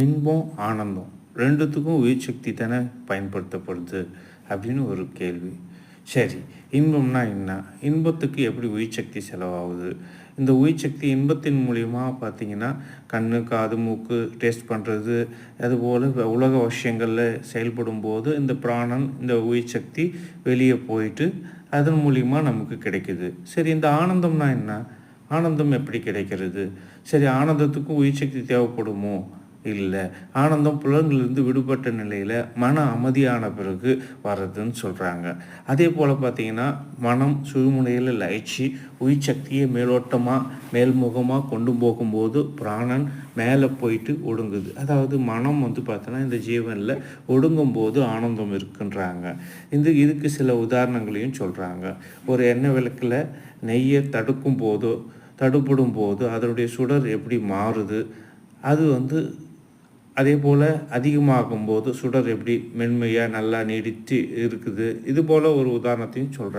இன்பம் ஆனந்தம். ரெண்டுத்துக்கும் உயிர் சக்தி தானே பயன்படுத்தப்படுது அப்படின்னு ஒரு கேள்வி. சரி இன்பம்னா என்ன? இன்பத்துக்கு எப்படி உயிர் சக்தி செலவாகுது? இந்த உயிர் சக்தி இன்பத்தின் மூலியமா பார்த்திங்கன்னா கண்ணு காது மூக்கு டேஸ்ட் பண்ணுறது அதுபோல் உலக விஷயங்களில் செயல்படும் போது இந்த பிராணன் இந்த உயிர் சக்தி வெளியே போயிட்டு அதன் மூலியமா நமக்கு கிடைக்குது. சரி இந்த ஆனந்தம்னா என்ன? ஆனந்தம் எப்படி கிடைக்கிறது? சரி ஆனந்தத்துக்கும் உயிர் சக்தி தேவைப்படுமோ? இல்லை. ஆனந்தம் புலன்களிலிருந்து விடுபட்ட நிலையில் மன அமைதியான பிறகு வர்றதுன்னு சொல்கிறாங்க அதே போல் பார்த்தீங்கன்னா மனம் சுழுமுனையில் லயிச்சு உயிர் சக்தியை மேலோட்டமாக மேல்முகமாக கொண்டு போகும்போது பிராணன் மேலே போயிட்டு ஒடுங்குது. அதாவது மனம் வந்து பார்த்தோன்னா இந்த ஜீவனில் ஒடுங்கும் போது ஆனந்தம் இருக்குன்றாங்க. இந்த இதுக்கு சில உதாரணங்களையும் சொல்கிறாங்க ஒரு எண்ணெய் விளக்கில் நெய்யை தடுக்கும் போதோ தடுப்படும் போது அதனுடைய சுடர் எப்படி மாறுது? அது வந்து அதே போல் அதிகமாகும் போது சுடர் எப்படி மென்மையாக நல்லா நீடித்து இருக்குது. இது போல் ஒரு உதாரணத்தையும் சொல்கிறேன்